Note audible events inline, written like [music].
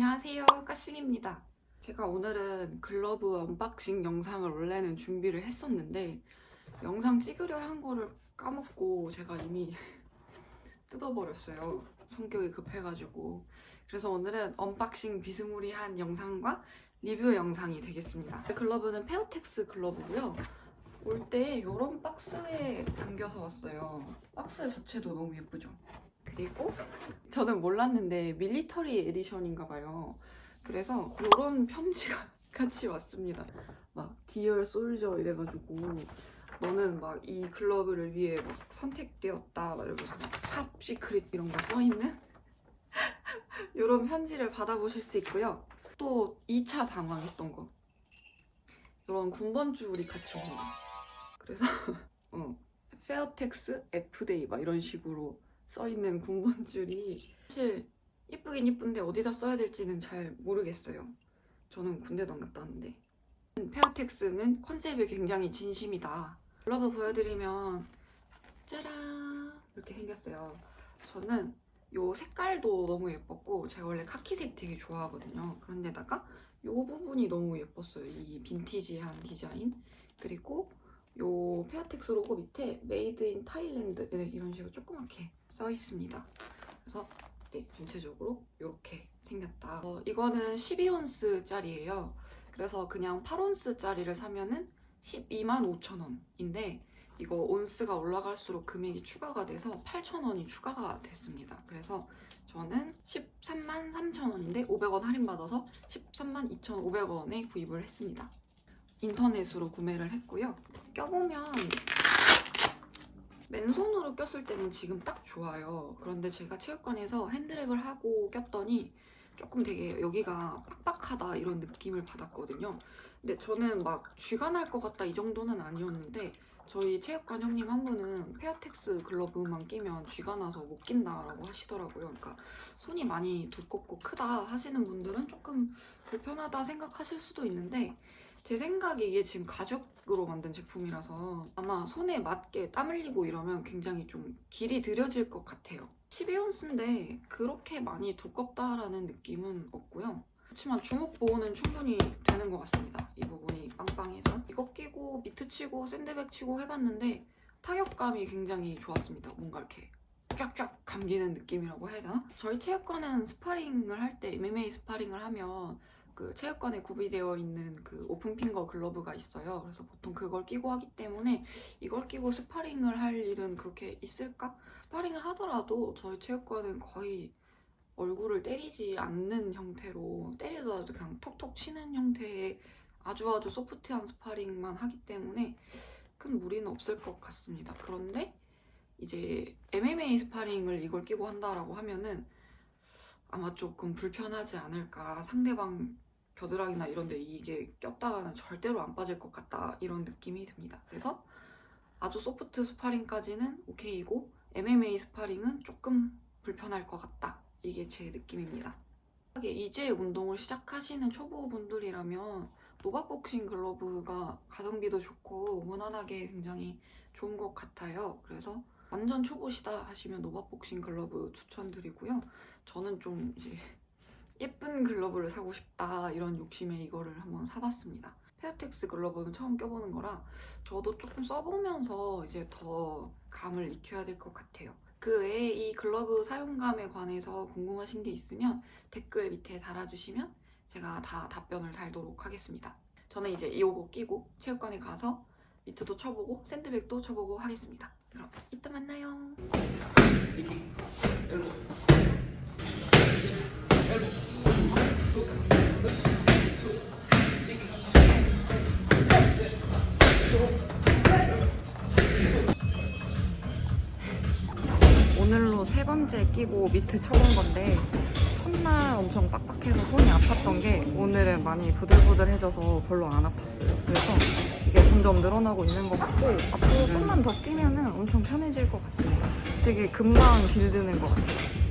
안녕하세요. 까슌입니다. 제가 오늘은 글러브 언박싱 영상을 원래는 준비를 했었는데 영상 찍으려 한 거를 까먹고 제가 이미 [laughs] 뜯어버렸어요. 성격이 급해가지고. 그래서 오늘은 언박싱 비스무리한 영상과 리뷰 영상이 되겠습니다. 글러브는 페어텍스 글러브고요. 올 때 이런 박스에 담겨서 왔어요. 박스 자체도 너무 예쁘죠? 그리고 저는 몰랐는데 밀리터리 에디션인가 봐요. 그래서 이런 편지가 [laughs] 같이 왔습니다. 막 디얼 솔저 이래가지고 너는 막이 글러브를 위해 막 선택되었다 막 이러면서 탑 시크릿 이런 거 써있는 [laughs] 이런 편지를 받아보실 수 있고요. 또 2차 당황했던 거 이런 군번줄이 같이 옵니다. 그래서 [laughs] 어, 페어텍스 F데이 막 이런 식으로 써있는 군번 줄이 사실 이쁘긴 이쁜데 어디다 써야 될지는 잘 모르겠어요. 저는 군대도 안 갔다 왔는데. 페어텍스는 컨셉이 굉장히 진심이다. 글러브 보여드리면 짜란 이렇게 생겼어요. 저는 이 색깔도 너무 예뻤고 제가 원래 카키색 되게 좋아하거든요. 그런데다가 이 부분이 너무 예뻤어요. 이 빈티지한 디자인. 그리고 요 페어텍스 로고 밑에 메이드 인 타일랜드 네, 이런 식으로 조그맣게 써 있습니다. 그래서 네, 전체적으로 이렇게 생겼다. 어, 이거는 12온스 짜리예요. 그래서 그냥 8온스 짜리를 사면은 12만 5천 원인데 이거 온스가 올라갈수록 금액이 추가가 돼서 8천 원이 추가가 됐습니다. 그래서 저는 13만 3천 원인데 500원 할인받아서 13만 2,500원에 구입을 했습니다. 인터넷으로 구매를 했고요. 껴보면 맨손으로 꼈을 때는 지금 딱 좋아요. 그런데 제가 체육관에서 핸드랩을 하고 꼈더니 조금 되게 여기가 빡빡하다 이런 느낌을 받았거든요. 근데 저는 막 쥐가 날 것 같다 이 정도는 아니었는데 저희 체육관 형님 한 분은 페어텍스 글러브만 끼면 쥐가 나서 못 낀다라고 하시더라고요. 그러니까 손이 많이 두껍고 크다 하시는 분들은 조금 불편하다 생각하실 수도 있는데 제 생각에 이게 지금 가죽으로 만든 제품이라서 아마 손에 맞게 땀 흘리고 이러면 굉장히 좀 길이 들여질 것 같아요. 12온스인데 그렇게 많이 두껍다라는 느낌은 없고요. 그렇지만 주먹 보호는 충분히 되는 것 같습니다. 이 부분이 빵빵해서 이거 끼고 미트 치고 샌드백 치고 해봤는데 타격감이 굉장히 좋았습니다. 뭔가 이렇게 쫙쫙 감기는 느낌이라고 해야 되나? 저희 체육관은 스파링을 할 때 MMA 스파링을 하면 그 체육관에 구비되어 있는 그 오픈 핑거 글러브가 있어요. 그래서 보통 그걸 끼고 하기 때문에 이걸 끼고 스파링을 할 일은 그렇게 있을까? 스파링을 하더라도 저희 체육관은 거의 얼굴을 때리지 않는 형태로 때리더라도 그냥 톡톡 치는 형태의 아주 아주 소프트한 스파링만 하기 때문에 큰 무리는 없을 것 같습니다. 그런데 이제 MMA 스파링을 이걸 끼고 한다라고 하면은 아마 조금 불편하지 않을까 상대방 겨드랑이나 이런 데 이게 꼈다가는 절대로 안 빠질 것 같다 이런 느낌이 듭니다. 그래서 아주 소프트 스파링까지는 오케이고 MMA 스파링은 조금 불편할 것 같다 이게 제 느낌입니다. 이제 운동을 시작하시는 초보분들이라면 노바복싱 글러브가 가성비도 좋고 무난하게 굉장히 좋은 것 같아요. 그래서 완전 초보시다 하시면 노바복싱 글러브 추천드리고요. 저는 좀 이제 예쁜 글러브를 사고 싶다 이런 욕심에 이거를 한번 사봤습니다. 페어텍스 글러브는 처음 껴보는 거라 저도 조금 써보면서 이제 더 감을 익혀야 될 것 같아요. 그 외에 이 글러브 사용감에 관해서 궁금하신 게 있으면 댓글 밑에 달아주시면 제가 다 답변을 달도록 하겠습니다. 저는 이제 이거 끼고 체육관에 가서 미트도 쳐보고 샌드백도 쳐보고 하겠습니다. 그럼 이따 만나요. 번째 끼고 미트 쳐본 건데 첫날 엄청 빡빡해서 손이 아팠던 게 오늘은 많이 부들부들해져서 별로 안 아팠어요. 그래서 이게 점점 늘어나고 있는 것 같고 앞으로 좀만 더 끼면은 엄청 편해질 것 같습니다. 되게 금방 길드는 것 같아요.